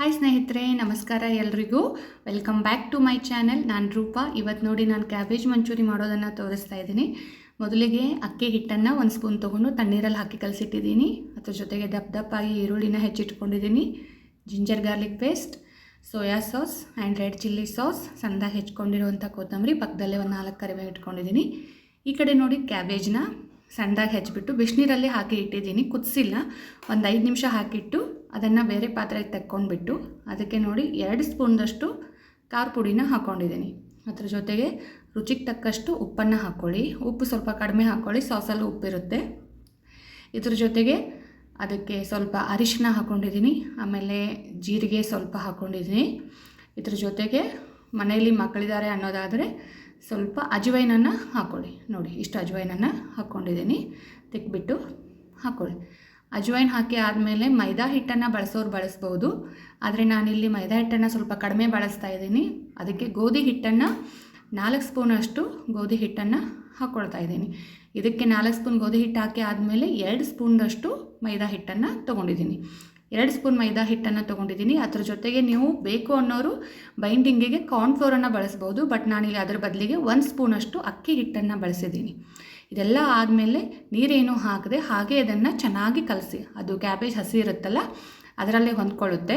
Hi ಸ್ನೇಹಿತರೆ, ನಮಸ್ಕಾರ ಎಲ್ರಿಗೂ. Welcome back to my channel ನಾನು ರೂಪಾ. ಇವತ್ತು ನೋಡಿ ನಾನು ಕ್ಯಾಬೇಜ್ ಮಂಚೂರಿ ಮಾಡೋದನ್ನು ತೋರಿಸ್ತಾ ಇದ್ದೀನಿ. ಮೊದಲಿಗೆ ಅಕ್ಕಿ ಹಿಟ್ಟನ್ನು ಒಂದು ಸ್ಪೂನ್ ತೊಗೊಂಡು ತಣ್ಣೀರಲ್ಲಿ ಹಾಕಿ ಕಲಸಿಟ್ಟಿದ್ದೀನಿ. ಅದ್ರ ಜೊತೆಗೆ ದಪ್ಪ ದಪ್ಪಾಗಿ ಈರುಳ್ಳಿನ ಹೆಚ್ಚಿಟ್ಕೊಂಡಿದ್ದೀನಿ. Ginger garlic paste soya sauce and red chilli sauce ಸಣ್ಣದಾಗಿ ಹೆಚ್ಕೊಂಡಿರುವಂಥ ಕೊತ್ತಂಬರಿ ಪಕ್ಕದಲ್ಲೇ ಒಂದು ನಾಲ್ಕು ಕರಿಬೇವು ಇಟ್ಕೊಂಡಿದ್ದೀನಿ. ಈ ಕಡೆ ನೋಡಿ ಕ್ಯಾಬೇಜ್ನ ಸಣ್ಣದಾಗಿ ಹೆಚ್ಚಿಬಿಟ್ಟು ಬಿಸಿನೀರಲ್ಲಿ ಹಾಕಿ ಇಟ್ಟಿದ್ದೀನಿ. ಕುದಿಸಿಲ್ಲ. ಒಂದು ಐದು ನಿಮಿಷ ಹಾಕಿಟ್ಟು ಅದನ್ನು ಬೇರೆ ಪಾತ್ರೆಗೆ ತಕ್ಕೊಂಡ್ಬಿಟ್ಟು ಅದಕ್ಕೆ ನೋಡಿ ಎರಡು ಸ್ಪೂನ್ದಷ್ಟು ಖಾರ ಪುಡಿನ ಹಾಕ್ಕೊಂಡಿದ್ದೀನಿ ಅದ್ರ ಜೊತೆಗೆ ರುಚಿಗೆ ತಕ್ಕಷ್ಟು ಉಪ್ಪನ್ನು ಹಾಕ್ಕೊಳ್ಳಿ ಉಪ್ಪು ಸ್ವಲ್ಪ ಕಡಿಮೆ ಹಾಕ್ಕೊಳ್ಳಿ ಸಾಸಲ್ಲಿ ಉಪ್ಪಿರುತ್ತೆ. ಇದ್ರ ಜೊತೆಗೆ ಅದಕ್ಕೆ ಸ್ವಲ್ಪ ಅರಿಶಿನ ಹಾಕ್ಕೊಂಡಿದ್ದೀನಿ ಆಮೇಲೆ ಜೀರಿಗೆ ಸ್ವಲ್ಪ ಹಾಕ್ಕೊಂಡಿದ್ದೀನಿ ಇದ್ರ ಜೊತೆಗೆ ಮನೆಯಲ್ಲಿ ಮಕ್ಕಳಿದ್ದಾರೆ ಅನ್ನೋದಾದರೆ ಸ್ವಲ್ಪ ಅಜವೈನನ್ನು ಹಾಕ್ಕೊಳ್ಳಿ ನೋಡಿ, ಇಷ್ಟು ಅಜವೈನನ್ನು ಹಾಕ್ಕೊಂಡಿದ್ದೀನಿ ತೆಕ್ಬಿಟ್ಟು ಹಾಕ್ಕೊಳ್ಳಿ ಅಜ್ವೈನ್ ಹಾಕಿ ಆದಮೇಲೆ ಮೈದಾ ಹಿಟ್ಟನ್ನು ಬಳಸೋರು ಬಳಸ್ಬೋದು. ಆದರೆ ನಾನಿಲ್ಲಿ ಮೈದಾ ಹಿಟ್ಟನ್ನು ಸ್ವಲ್ಪ ಕಡಿಮೆ ಬಳಸ್ತಾ ಇದ್ದೀನಿ. ಅದಕ್ಕೆ ಗೋಧಿ ಹಿಟ್ಟನ್ನು ನಾಲ್ಕು ಸ್ಪೂನಷ್ಟು ಗೋಧಿ ಹಿಟ್ಟನ್ನು ಹಾಕ್ಕೊಳ್ತಾ ಇದ್ದೀನಿ. ಇದಕ್ಕೆ ನಾಲ್ಕು ಸ್ಪೂನ್ ಗೋಧಿ ಹಿಟ್ಟು ಹಾಕಿ ಆದಮೇಲೆ ಎರಡು ಸ್ಪೂನ್ದಷ್ಟು ಮೈದಾ ಹಿಟ್ಟನ್ನು ತೊಗೊಂಡಿದ್ದೀನಿ. ಎರಡು ಸ್ಪೂನ್ ಮೈದಾ ಹಿಟ್ಟನ್ನು ತೊಗೊಂಡಿದ್ದೀನಿ. ಅದ್ರ ಜೊತೆಗೆ ನೀವು ಬೇಕು ಅನ್ನೋರು ಬೈಂಡಿಂಗಿಗೆ ಕಾರ್ನ್ಫ್ಲೋರನ್ನು ಬಳಸ್ಬೋದು. ಬಟ್ ನಾನಿಲ್ಲಿ ಅದರ ಬದಲಿಗೆ ಒಂದು ಸ್ಪೂನಷ್ಟು ಅಕ್ಕಿ ಹಿಟ್ಟನ್ನು ಬಳಸಿದ್ದೀನಿ. ಇದೆಲ್ಲ ಆದಮೇಲೆ ನೀರೇನು ಹಾಕದೆ ಹಾಗೆ ಅದನ್ನು ಚೆನ್ನಾಗಿ ಕಲಸಿ. ಅದು ಕ್ಯಾಬೇಜ್ ಹಸಿ ಇರುತ್ತಲ್ಲ, ಅದರಲ್ಲೇ ಹೊಂದ್ಕೊಳ್ಳುತ್ತೆ.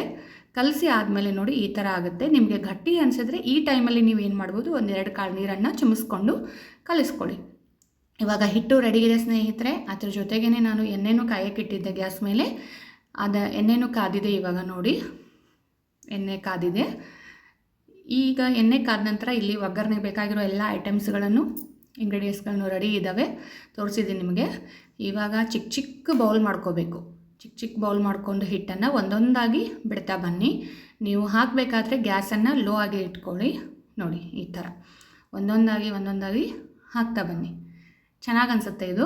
ಕಲಸಿ ಆದಮೇಲೆ ನೋಡಿ ಈ ಥರ ಆಗುತ್ತೆ. ನಿಮಗೆ ಗಟ್ಟಿ ಅನಿಸಿದ್ರೆ ಈ ಟೈಮಲ್ಲಿ ನೀವು ಏನು ಮಾಡ್ಬೋದು, ಒಂದೆರಡು ಕಾಳು ನೀರನ್ನು ಚಿಮಿಸ್ಕೊಂಡು ಕಲಿಸ್ಕೊಳ್ಳಿ. ಇವಾಗ ಹಿಟ್ಟು ರೆಡಿ ಇದೆ ಸ್ನೇಹಿತರೆ. ಅದ್ರ ಜೊತೆಗೇ ನಾನು ಎಣ್ಣೆನೂ ಕಾಯಕ್ಕಿಟ್ಟಿದ್ದೆ ಗ್ಯಾಸ್ ಮೇಲೆ. ಅದು ಎಣ್ಣೆನೂ ಕಾದಿದೆ ಇವಾಗ ನೋಡಿ. ಎಣ್ಣೆ ಕಾದಿದೆ. ಈಗ ಎಣ್ಣೆ ಕಾದ ನಂತರ ಇಲ್ಲಿ ಒಗ್ಗರಣೆ ಬೇಕಾಗಿರೋ ಎಲ್ಲ ಐಟಮ್ಸ್ಗಳನ್ನು ಇಂಗ್ರೀಡಿಯೆಂಟ್ಸ್ಗಳನ್ನು ರೆಡಿ ಇದ್ದಾವೆ. ತೋರಿಸಿದ್ದೀನಿ ನಿಮಗೆ. ಇವಾಗ ಚಿಕ್ಕ ಚಿಕ್ಕ ಬೌಲ್ ಮಾಡ್ಕೋಬೇಕು. ಚಿಕ್ಕ ಚಿಕ್ಕ ಬೌಲ್ ಮಾಡ್ಕೊಂಡು ಹಿಟ್ಟನ್ನು ಒಂದೊಂದಾಗಿ ಬಿಡ್ತಾ ಬನ್ನಿ. ನೀವು ಹಾಕಬೇಕಾದ್ರೆ ಗ್ಯಾಸನ್ನು ಲೋ ಆಗಿ ಇಟ್ಕೊಳ್ಳಿ. ನೋಡಿ, ಈ ಥರ. ಒಂದೊಂದಾಗಿ ಒಂದೊಂದಾಗಿ ಹಾಕ್ತಾ ಬನ್ನಿ. ಚೆನ್ನಾಗಿ ಅನಿಸುತ್ತೆ ಇದು.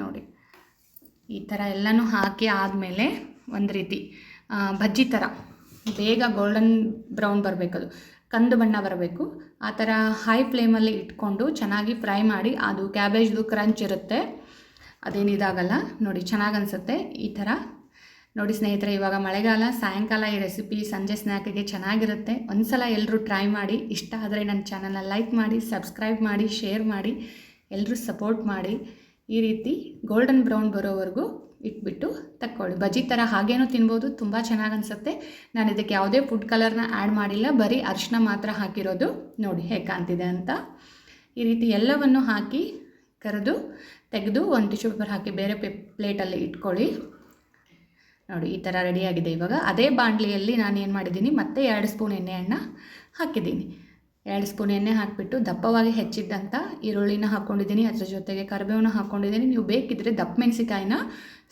ನೋಡಿ, ಈ ಥರ ಎಲ್ಲನೂ ಹಾಕಿ ಆದಮೇಲೆ ಒಂದು ರೀತಿ ಬಜ್ಜಿ ಥರ. ಬೇಗ ಗೋಲ್ಡನ್ ಬ್ರೌನ್ ಬರಬೇಕದು. ಕಂದು ಬಣ್ಣ ಬರಬೇಕು. ಆ ಥರ ಹೈ ಫ್ಲೇಮಲ್ಲಿ ಇಟ್ಕೊಂಡು ಚೆನ್ನಾಗಿ ಫ್ರೈ ಮಾಡಿ ಅದು ಕ್ಯಾಬೇಜ್ದು ಕ್ರಂಚ್ ಇರುತ್ತೆ. ಅದೇನಿದಾಗಲ್ಲ ನೋಡಿ ಚೆನ್ನಾಗಿ ಅನಿಸುತ್ತೆ ಈ ಥರ ನೋಡಿ ಸ್ನೇಹಿತರೆ, ಇವಾಗ ಮಳೆಗಾಲ, ಸಾಯಂಕಾಲ ಈ ರೆಸಿಪಿ ಸಂಜೆ ಸ್ನ್ಯಾಕಿಗೆ ಚೆನ್ನಾಗಿರುತ್ತೆ. ಒಂದು ಸಲ ಎಲ್ಲರೂ ಟ್ರೈ ಮಾಡಿ. ಇಷ್ಟ ಆದರೆ ನನ್ನ ಚಾನಲ್ನ ಲೈಕ್ ಮಾಡಿ ಸಬ್ಸ್ಕ್ರೈಬ್ ಮಾಡಿ ಶೇರ್ ಮಾಡಿ. ಎಲ್ಲರೂ ಸಪೋರ್ಟ್ ಮಾಡಿ. ಈ ರೀತಿ ಗೋಲ್ಡನ್ ಬ್ರೌನ್ ಬರೋವರೆಗೂ ಇಟ್ಬಿಟ್ಟು ತಕ್ಕೊಳ್ಳಿ. ಬಜ್ಜಿ ಥರ ಹಾಗೇನೂ ತಿನ್ಬೋದು, ತುಂಬ ಚೆನ್ನಾಗಿ ಅನಿಸುತ್ತೆ. ನಾನು ಇದಕ್ಕೆ ಯಾವುದೇ ಫುಡ್ ಕಲರ್ನ ಆ್ಯಡ್ ಮಾಡಿಲ್ಲ, ಬರೀ ಅರಿಶಿನ ಮಾತ್ರ ಹಾಕಿರೋದು. ನೋಡಿ ಹೇಗೆ ಕಾಣ್ತಿದೆ ಅಂತ. ಈ ರೀತಿ ಎಲ್ಲವನ್ನು ಹಾಕಿ ಕರೆದು, ತೆಗೆದು ಒಂದು ಟಿಶ್ಯೂ ಪೇಪರ್ ಹಾಕಿ ಬೇರೆ ಪೇ ಪ್ಲೇಟಲ್ಲಿ ಇಟ್ಕೊಳ್ಳಿ. ನೋಡಿ, ಈ ಥರ ರೆಡಿಯಾಗಿದೆ ಇವಾಗ. ಅದೇ ಬಾಣಲಿಯಲ್ಲಿ ನಾನು ಏನು ಮಾಡಿದ್ದೀನಿ, ಮತ್ತೆ ಎರಡು ಸ್ಪೂನ್ ಎಣ್ಣೆಯನ್ನು ಹಾಕಿದ್ದೀನಿ. ಎರಡು ಸ್ಪೂನ್ ಎಣ್ಣೆ ಹಾಕಿಬಿಟ್ಟು ದಪ್ಪವಾಗಿ ಹೆಚ್ಚಿದ್ದಂಥ ಈರುಳ್ಳಿನ ಹಾಕ್ಕೊಂಡಿದ್ದೀನಿ ಅದರ ಜೊತೆಗೆ ಕರಿಬೇವನ್ನ ಹಾಕ್ಕೊಂಡಿದ್ದೀನಿ ನೀವು ಬೇಕಿದ್ದರೆ ದಪ್ಪ ಮೆಣಸಿಕಾಯಿನ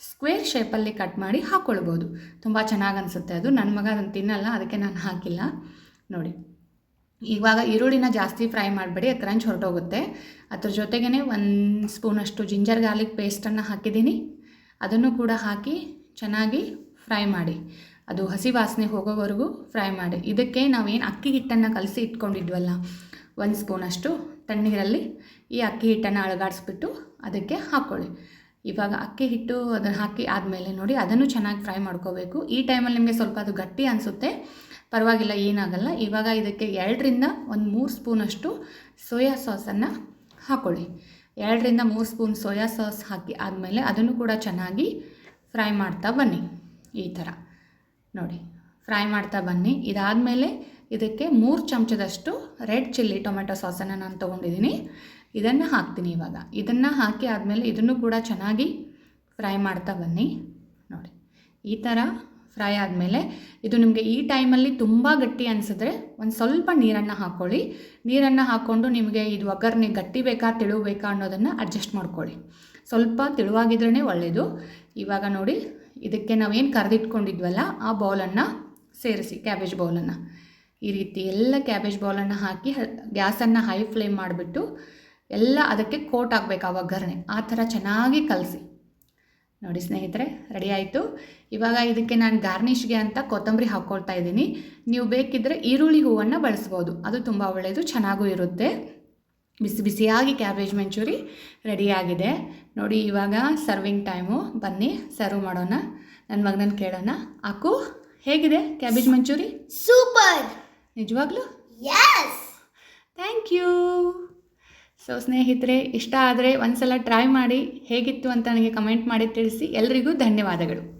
ಸ್ಕ್ವೇರ್ ಶೇಪಲ್ಲಿ ಕಟ್ ಮಾಡಿ ಹಾಕ್ಕೊಳ್ಬೋದು ತುಂಬ ಚೆನ್ನಾಗಿ ಅನಿಸುತ್ತೆ ಅದು. ನನ್ನ ಮಗ ಅದನ್ನು ತಿನ್ನಲ್ಲ, ಅದಕ್ಕೆ ನಾನು ಹಾಕಿಲ್ಲ. ನೋಡಿ. ಇವಾಗ ಈರುಳ್ಳಿನ ಜಾಸ್ತಿ ಫ್ರೈ ಮಾಡಬೇಡಿ ಕ್ರಂಚ್ ಹೊರಟೋಗುತ್ತೆ. ಅದ್ರ ಜೊತೆಗೇ ಒಂದು ಸ್ಪೂನಷ್ಟು ಜಿಂಜರ್ ಗಾರ್ಲಿಕ್ ಪೇಸ್ಟನ್ನು ಹಾಕಿದ್ದೀನಿ. ಅದನ್ನು ಕೂಡ ಹಾಕಿ ಚೆನ್ನಾಗಿ ಫ್ರೈ ಮಾಡಿ. ಅದು ಹಸಿ ವಾಸನೆ ಹೋಗೋವರೆಗೂ ಫ್ರೈ ಮಾಡಿ. ಇದಕ್ಕೆ ನಾವೇನು ಅಕ್ಕಿ ಹಿಟ್ಟನ್ನು ಕಲಸಿ ಇಟ್ಕೊಂಡಿದ್ವಲ್ಲ, ಒಂದು ಸ್ಪೂನಷ್ಟು ತಣ್ಣೀರಲ್ಲಿ ಈ ಅಕ್ಕಿ ಹಿಟ್ಟನ್ನು ಅಳಗಾಡಿಸ್ಬಿಟ್ಟು ಅದಕ್ಕೆ ಹಾಕ್ಕೊಳ್ಳಿ ಇವಾಗ ಅಕ್ಕಿ ಹಿಟ್ಟು ಅದನ್ನು ಹಾಕಿ ಆದಮೇಲೆ ನೋಡಿ, ಅದನ್ನು ಚೆನ್ನಾಗಿ ಫ್ರೈ ಮಾಡ್ಕೋಬೇಕು. ಈ ಟೈಮಲ್ಲಿ ನಿಮಗೆ ಸ್ವಲ್ಪ ಅದು ಗಟ್ಟಿ ಅನಿಸುತ್ತೆ, ಪರವಾಗಿಲ್ಲ ಏನಾಗಲ್ಲ. ಇವಾಗ ಇದಕ್ಕೆ ಎರಡರಿಂದ ಒಂದು ಮೂರು ಸ್ಪೂನಷ್ಟು ಸೋಯಾ ಸಾಸನ್ನು ಹಾಕ್ಕೊಳ್ಳಿ ಎರಡರಿಂದ ಮೂರು ಸ್ಪೂನ್ ಸೋಯಾ ಸಾಸ್ ಹಾಕಿ ಆದಮೇಲೆ ಅದನ್ನು ಕೂಡ ಚೆನ್ನಾಗಿ ಫ್ರೈ ಮಾಡ್ತಾ ಬನ್ನಿ. ಈ ಥರ. ನೋಡಿ, ಫ್ರೈ ಮಾಡ್ತಾ ಬನ್ನಿ. ಇದಾದಮೇಲೆ ಇದಕ್ಕೆ ಮೂರು ಚಮಚದಷ್ಟು ರೆಡ್ ಚಿಲ್ಲಿ ಟೊಮೆಟೊ ಸಾಸನ್ನು ನಾನು ತೊಗೊಂಡಿದ್ದೀನಿ. ಇದನ್ನು ಹಾಕ್ತೀನಿ ಇವಾಗ. ಇದನ್ನು ಹಾಕಿ ಆದಮೇಲೆ ಇದನ್ನು ಕೂಡ ಚೆನ್ನಾಗಿ ಫ್ರೈ ಮಾಡ್ತಾ ಬನ್ನಿ. ನೋಡಿ, ಈ ಥರ ಫ್ರೈ ಆದಮೇಲೆ ಇದು ನಿಮಗೆ ಈ ಟೈಮಲ್ಲಿ ತುಂಬ ಗಟ್ಟಿ ಅನಿಸಿದ್ರೆ ಒಂದು ಸ್ವಲ್ಪ ನೀರನ್ನು ಹಾಕ್ಕೊಳ್ಳಿ ನೀರನ್ನು ಹಾಕ್ಕೊಂಡು ನಿಮಗೆ ಇದು ಒಗ್ಗರಣೆ ಗಟ್ಟಿ ಬೇಕಾ, ತಿಳುವು ಬೇಕಾ ಅನ್ನೋದನ್ನು ಅಡ್ಜಸ್ಟ್ ಮಾಡ್ಕೊಳ್ಳಿ. ಸ್ವಲ್ಪ ತಿಳುವಾಗಿದ್ರೇ ಒಳ್ಳೆಯದು ಇವಾಗ ನೋಡಿ ಇದಕ್ಕೆ ನಾವೇನು ಕರೆದಿಟ್ಕೊಂಡಿದ್ವಲ್ಲ, ಆ ಬೌಲನ್ನು ಸೇರಿಸಿ ಕ್ಯಾಬೇಜ್ ಬೌಲನ್ನು. ಈ ರೀತಿ ಎಲ್ಲ ಕ್ಯಾಬೇಜ್ ಬೌಲನ್ನು ಹಾಕಿ ಗ್ಯಾಸನ್ನು ಹೈ ಫ್ಲೇಮ್ ಮಾಡಿಬಿಟ್ಟು ಎಲ್ಲ ಅದಕ್ಕೆ ಕೋಟ್ ಆಗಬೇಕು ಆ ಒಗ್ಗರಣೆ ಆ ಥರ ಚೆನ್ನಾಗಿ ಕಲಸಿ. ನೋಡಿ ಸ್ನೇಹಿತರೆ ರೆಡಿ ಆಯಿತು? ಇವಾಗ ಇದಕ್ಕೆ ನಾನು ಗಾರ್ನಿಷ್ಗೆ ಅಂತ ಕೊತ್ತಂಬರಿ ಹಾಕ್ಕೊಳ್ತಾ ಇದ್ದೀನಿ. ನೀವು ಬೇಕಿದ್ದರೆ ಈರುಳ್ಳಿ ಹೂವನ್ನು ಬಳಸ್ಬೋದು. ಅದು ತುಂಬ ಒಳ್ಳೆಯದು ಚೆನ್ನಾಗೂ ಇರುತ್ತೆ. ಬಿಸಿ ಬಿಸಿಯಾಗಿ ಕ್ಯಾಬೇಜ್ ಮಂಚೂರಿ ರೆಡಿಯಾಗಿದೆ ನೋಡಿ ಇವಾಗ ಸರ್ವಿಂಗ್ ಟೈಮು ಬನ್ನಿ ಸರ್ವ್ ಮಾಡೋಣ. ನನ್ನ ಮಗನನ್ನು ಕೇಳೋಣ. ಅಕ್ಕು ಹೇಗಿದೆ ಕ್ಯಾಬೇಜ್ ಮಂಚೂರಿ? ಸೂಪರ್! ನಿಜವಾಗ್ಲೂ? ಯಸ್ ಥ್ಯಾಂಕ್ ಯು ಸೊ ಸ್ನೇಹಿತರೆ ಇಷ್ಟ ಆದರೆ ಒಂದ್ಸಲ ಟ್ರೈ ಮಾಡಿ ಹೇಗಿತ್ತು ಅಂತ ನನಗೆ ಕಮೆಂಟ್ ಮಾಡಿ ತಿಳಿಸಿ. ಎಲ್ರಿಗೂ ಧನ್ಯವಾದಗಳು.